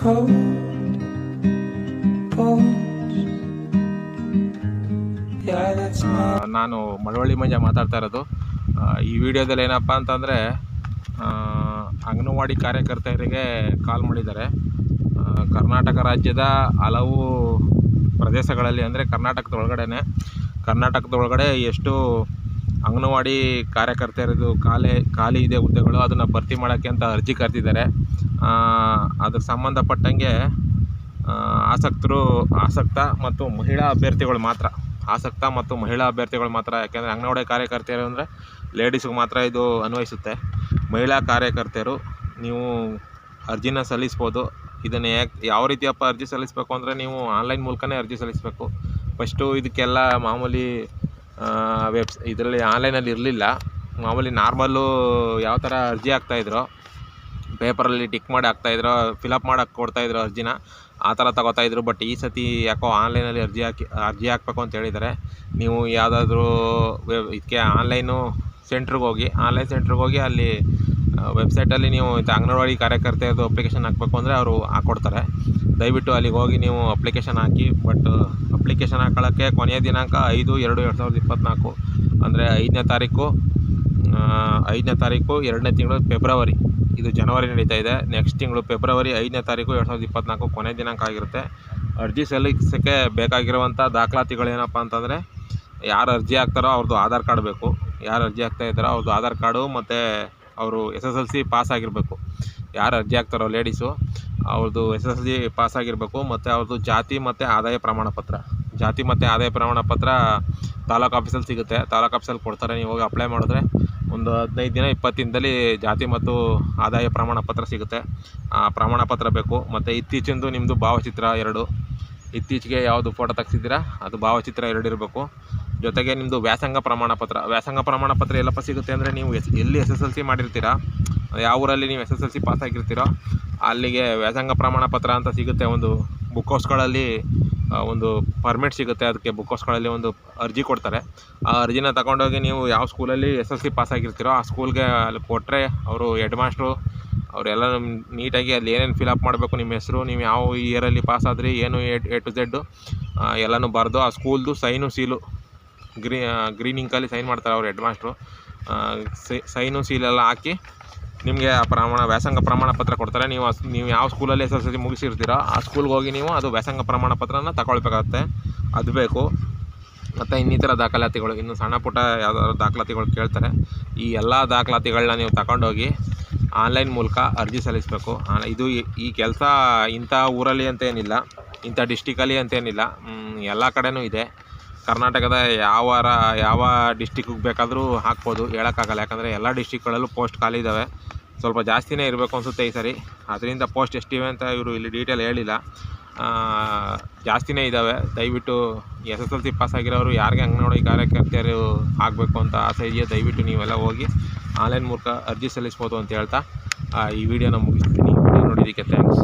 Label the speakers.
Speaker 1: cold
Speaker 2: ನಾನು ಮಳವಳ್ಳಿ ಮಂಜ ಮಾತಾಡ್ತಾ ಇರೋದು. ಈ ವಿಡಿಯೋದಲ್ಲಿ ಏನಪ್ಪ ಅಂತಂದರೆ ಅಂಗನವಾಡಿ ಕಾರ್ಯಕರ್ತೆಯರಿಗೆ ಕಾಲ್ ಮಾಡಿದ್ದಾರೆ. ಕರ್ನಾಟಕ ರಾಜ್ಯದ ಹಲವು ಪ್ರದೇಶಗಳಲ್ಲಿ, ಅಂದರೆ ಕರ್ನಾಟಕದ ಒಳಗಡೆನೆ, ಕರ್ನಾಟಕದ ಒಳಗಡೆ ಎಷ್ಟು ಅಂಗನವಾಡಿ ಕಾರ್ಯಕರ್ತೆಯರದು ಖಾಲಿ ಖಾಲಿ ಇದೆ ಹುದ್ದೆಗಳು, ಅದನ್ನು ಭರ್ತಿ ಮಾಡೋಕ್ಕೆ ಅಂತ ಅರ್ಜಿ ಕರೆದಿದ್ದಾರೆ. ಅದಕ್ಕೆ ಸಂಬಂಧಪಟ್ಟಂಗೆ ಆಸಕ್ತರು, ಆಸಕ್ತ ಮತ್ತು ಮಹಿಳಾ ಅಭ್ಯರ್ಥಿಗಳು ಮಾತ್ರ, ಆಸಕ್ತ ಮತ್ತು ಮಹಿಳಾ ಅಭ್ಯರ್ಥಿಗಳು ಮಾತ್ರ, ಯಾಕೆಂದರೆ ಅಂಗನವಾಡಿ ಕಾರ್ಯಕರ್ತೆಯರು ಅಂದರೆ ಲೇಡೀಸ್ಗೆ ಮಾತ್ರ ಇದು ಅನ್ವಯಿಸುತ್ತೆ. ಮಹಿಳಾ ಕಾರ್ಯಕರ್ತೆಯರು, ನೀವು ಅರ್ಜಿನ ಸಲ್ಲಿಸ್ಬೋದು. ಇದನ್ನು ಯಾಕೆ, ಯಾವ ರೀತಿಯಪ್ಪ ಅರ್ಜಿ ಸಲ್ಲಿಸಬೇಕು ಅಂದರೆ ನೀವು ಆನ್ಲೈನ್ ಮೂಲಕನೇ ಅರ್ಜಿ ಸಲ್ಲಿಸಬೇಕು. ಫಸ್ಟು ಇದಕ್ಕೆಲ್ಲ ಮಾಮೂಲಿ ವೆಬ್ಸ್ ಇದರಲ್ಲಿ ಆನ್ಲೈನಲ್ಲಿ ಇರಲಿಲ್ಲ. ಮಾಮೂಲಿ ನಾರ್ಮಲ್ಲು ಯಾವ ಥರ ಅರ್ಜಿ ಹಾಕ್ತಾಯಿದ್ರು ಪೇಪರಲ್ಲಿ ಟಿಕ್ ಮಾಡಿ ಹಾಕ್ತಾಯಿದ್ರು ಫಿಲಪ್ ಮಾಡಕ್ಕೆ ಕೊಡ್ತಾಯಿದ್ರು ಅರ್ಜಿನ, ಆ ಥರ ತಗೋತಾಯಿದ್ರು ಬಟ್ ಈ ಸತಿ ಯಾಕೋ ಆನ್ಲೈನಲ್ಲಿ ಅರ್ಜಿ ಹಾಕಿ, ಅರ್ಜಿ ಹಾಕಬೇಕು ಅಂತ ಹೇಳಿದ್ದಾರೆ ನೀವು ಯಾವುದಾದ್ರೂ ಇದಕ್ಕೆ ಆನ್ಲೈನು ಸೆಂಟ್ರಿಗೆ ಹೋಗಿ ಆನ್ಲೈನ್ ಸೆಂಟ್ರಿಗೆ ಹೋಗಿ ಅಲ್ಲಿ ವೆಬ್ಸೈಟಲ್ಲಿ ನೀವು ಇದು ಅಂಗನವಾಡಿ ಕಾರ್ಯಕರ್ತೆಯದು ಅಪ್ಲಿಕೇಶನ್ ಹಾಕಬೇಕು ಅಂದರೆ ಅವರು ಹಾಕ್ಕೊಡ್ತಾರೆ ದಯವಿಟ್ಟು ಅಲ್ಲಿಗೆ ಹೋಗಿ ನೀವು ಅಪ್ಲಿಕೇಶನ್ ಹಾಕಿ ಬಟ್ ಅಪ್ಲಿಕೇಶನ್ ಹಾಕೊಳ್ಳೋಕ್ಕೆ ಕೊನೆಯ ದಿನಾಂಕ ಐದು ಎರಡು ಎರಡು ಸಾವಿರದ ಇಪ್ಪತ್ತ್ನಾಲ್ಕು ಅಂದರೆ ಐದನೇ ತಾರೀಕು ಐದನೇ ತಾರೀಕು ಎರಡನೇ ತಿಂಗಳು ಫೆಬ್ರವರಿ ಇದು ಜನವರಿ ನಡೀತಾ ಇದೆ. ನೆಕ್ಸ್ಟ್ ತಿಂಗಳು ಫೆಬ್ರವರಿ ಐದನೇ ತಾರೀಕು ಎರಡು ಸಾವಿರದ ಇಪ್ಪತ್ತ್ನಾಲ್ಕು ಕೊನೆ ದಿನಾಂಕ ಆಗಿರುತ್ತೆ. ಅರ್ಜಿ ಸಲ್ಲಿಸೋಕ್ಕೆ ಬೇಕಾಗಿರುವಂಥ ದಾಖಲಾತಿಗಳೇನಪ್ಪ ಅಂತಂದರೆ, ಯಾರು ಅರ್ಜಿ ಹಾಕ್ತಾರೋ ಅವ್ರದ್ದು ಆಧಾರ್ ಕಾರ್ಡ್ ಬೇಕು. ಯಾರು ಅರ್ಜಿ ಹಾಕ್ತಾ ಇದ್ದಾರೋ ಅವ್ರದ್ದು ಆಧಾರ್ ಕಾರ್ಡು ಮತ್ತು ಅವರು S S L C pass ಆಗಿರಬೇಕು. ಯಾರು ಅರ್ಜಿ ಹಾಕ್ತಾರೋ ಲೇಡೀಸು ಅವ್ರದ್ದು S S L C pass ಆಗಿರಬೇಕು ಮತ್ತು ಅವ್ರದ್ದು ಜಾತಿ ಮತ್ತು ಆದಾಯ ಪ್ರಮಾಣ ಪತ್ರ. ಜಾತಿ ಮತ್ತು ಆದಾಯ ಪ್ರಮಾಣ ಪತ್ರ ತಾಲೂಕು ಆಫೀಸಲ್ಲಿ ಸಿಗುತ್ತೆ. ತಾಲೂಕು ಆಫೀಸಲ್ಲಿ ಕೊಡ್ತಾರೆ. ನೀವು ಹೋಗಿ ಅಪ್ಲೈ ಮಾಡಿದ್ರೆ ಒಂದು ಹದಿನೈದು ದಿನ, ಇಪ್ಪತ್ತು ದಿನದಲ್ಲಿ ಜಾತಿ ಮತ್ತು ಆದಾಯ ಪ್ರಮಾಣ ಪತ್ರ ಸಿಗುತ್ತೆ. ಆ ಪ್ರಮಾಣ ಪತ್ರ ಬೇಕು. ಮತ್ತು ಇತ್ತೀಚಿಂದು ನಿಮ್ಮದು ಭಾವಚಿತ್ರ ಎರಡು. ಇತ್ತೀಚೆಗೆ ಯಾವುದು ಫೋಟೋ ತೆಗ್ಸಿದ್ದೀರಾ? ಅದು ಭಾವಚಿತ್ರ ಎರಡು ಇರಬೇಕು. ಜೊತೆಗೆ ನಿಮ್ಮದು ವ್ಯಾಸಂಗ ಪ್ರಮಾಣ ಪತ್ರ. ವ್ಯಾಸಂಗ ಪ್ರಮಾಣ ಪತ್ರ ಎಲ್ಲಪ್ಪ ಸಿಗುತ್ತೆ ಅಂದರೆ ನೀವು ಎಲ್ಲಿ ಎಸ್ ಎಸ್ ಎಲ್ ಸಿ ಮಾಡಿರ್ತೀರಾ? ಯಾವ ಊರಲ್ಲಿ ನೀವು S S L C pass ಆಗಿರ್ತೀರೋ ಅಲ್ಲಿಗೆ ವ್ಯಾಸಂಗ ಪ್ರಮಾಣ ಪತ್ರ ಅಂತ ಸಿಗುತ್ತೆ, ಒಂದು ಬುಕ್ ಹೌಸ್ಗಳಲ್ಲಿ ಒಂದು ಪರ್ಮಿಟ್ ಸಿಗುತ್ತೆ, ಅದಕ್ಕೆ ಬುಕ್ ಹೌಸ್ಗಳಲ್ಲಿ ಒಂದು ಅರ್ಜಿ ಕೊಡ್ತಾರೆ. ಆ ಅರ್ಜಿನ ತಗೊಂಡೋಗಿ ನೀವು ಯಾವ ಸ್ಕೂಲಲ್ಲಿ ಎಸ್ ಎಲ್ ಸಿ ಪಾಸ್ ಆಗಿರ್ತೀರೋ, ಆ ಸ್ಕೂಲ್ಗೆ ಅಲ್ಲಿ ಕೊಟ್ಟರೆ ಅವರು ಹೆಡ್ ಮಾಸ್ಟ್ರು ಅವರೆಲ್ಲ ನೀಟಾಗಿ ಅಲ್ಲಿ ಏನೇನು ಫಿಲಪ್ ಮಾಡಬೇಕು ನಿಮ್ಮ ಹೆಸರು, ನೀವು ಯಾವ ಇಯರಲ್ಲಿ ಪಾಸ್ ಆದ್ರಿ, ಏನು ಎ ಟು ಝೆಡ್ಡು ಎಲ್ಲನೂ ಬರೆದು ಆ ಸ್ಕೂಲ್ದು ಸೈನು ಸೀಲು ಗ್ರೀ ಗ್ರೀನ್ ಇಂಕಲ್ಲಿ ಸೈನ್ ಮಾಡ್ತಾರೆ ಅವ್ರು ಹೆಡ್ ಮಾಸ್ಟ್ರು ಸೈನು ಸೀಲೆಲ್ಲ ಹಾಕಿ ನಿಮಗೆ ಆ ಪ್ರಮಾಣ, ವ್ಯಾಸಂಗ ಪ್ರಮಾಣ ಪತ್ರ ಕೊಡ್ತಾರೆ. ನೀವು ನೀವು ಯಾವ ಸ್ಕೂಲಲ್ಲಿ ಎಸ್ ಎಲ್ ಸಿ ಮುಗಿಸಿರ್ತೀರೋ ಆ ಸ್ಕೂಲ್ಗೆ ಹೋಗಿ ನೀವು ಅದು ವ್ಯಾಸಂಗ ಪ್ರಮಾಣ ಪತ್ರನ ತಗೊಳ್ಬೇಕಾಗತ್ತೆ. ಅದು ಬೇಕು. ಮತ್ತು ಇನ್ನಿತರ ದಾಖಲಾತಿಗಳು, ಇನ್ನು ಸಣ್ಣ ಪುಟ್ಟ ಯಾವ್ದಾದ್ರು ದಾಖಲಾತಿಗಳು ಕೇಳ್ತಾರೆ. ಈ ಎಲ್ಲ ದಾಖಲಾತಿಗಳನ್ನ ನೀವು ತಗೊಂಡೋಗಿ ಆನ್ಲೈನ್ ಮೂಲಕ ಅರ್ಜಿ ಸಲ್ಲಿಸಬೇಕು. ಇದು ಈ- ಕೆಲಸ ಇಂಥ ಊರಲ್ಲಿ ಅಂತ ಏನಿಲ್ಲ, ಇಂಥ ಡಿಸ್ಟಿಕಲ್ಲಿ ಅಂತೇನಿಲ್ಲ ಎಲ್ಲ ಕಡೆಯೂ ಇದೆ. ಕರ್ನಾಟಕದ ಯಾವ ರಾ- ಯಾವ ಡಿಸ್ಟಿಕ್ಕಿಗೆ ಬೇಕಾದರೂ ಹಾಕ್ಬೋದು, ಹೇಳೋಕ್ಕಾಗಲ್ಲ. ಯಾಕಂದರೆ ಎಲ್ಲ ಡಿಸ್ಟಿಕ್ಗಳಲ್ಲೂ ಪೋಸ್ಟ್ ಖಾಲಿ ಇದ್ದಾವೆ ಸ್ವಲ್ಪ ಜಾಸ್ತಿನೇ ಇರಬೇಕು ಅನಿಸುತ್ತೆ ಈ ಸರಿ. ಅದರಿಂದ ಪೋಸ್ಟ್ ಎಷ್ಟಿವೆ ಅಂತ ಇವರು ಇಲ್ಲಿ ಡೀಟೇಲ್ ಹೇಳಿಲ್ಲ. ಜಾಸ್ತಿನೇ ಇದ್ದಾವೆ ದಯವಿಟ್ಟು S S L C pass ಆಗಿರೋರು ಯಾರಿಗೆ ಅಂಗನವಾಡಿ ಕಾರ್ಯಕರ್ತೆಯರು ಆಗಬೇಕು ಅಂತ ಆಸೆ ಇದೆಯೋ ದಯವಿಟ್ಟು ನೀವೆಲ್ಲ ಹೋಗಿ ಆನ್ಲೈನ್ ಮೂಲಕ ಅರ್ಜಿ ಸಲ್ಲಿಸ್ಬೋದು ಅಂತ ಹೇಳ್ತಾ ಈ ವಿಡಿಯೋನ ಮುಗಿಸ್ತೀನಿ. ವಿಡಿಯೋ ನೋಡಿದ್ದಕ್ಕೆ ಥ್ಯಾಂಕ್ಸ್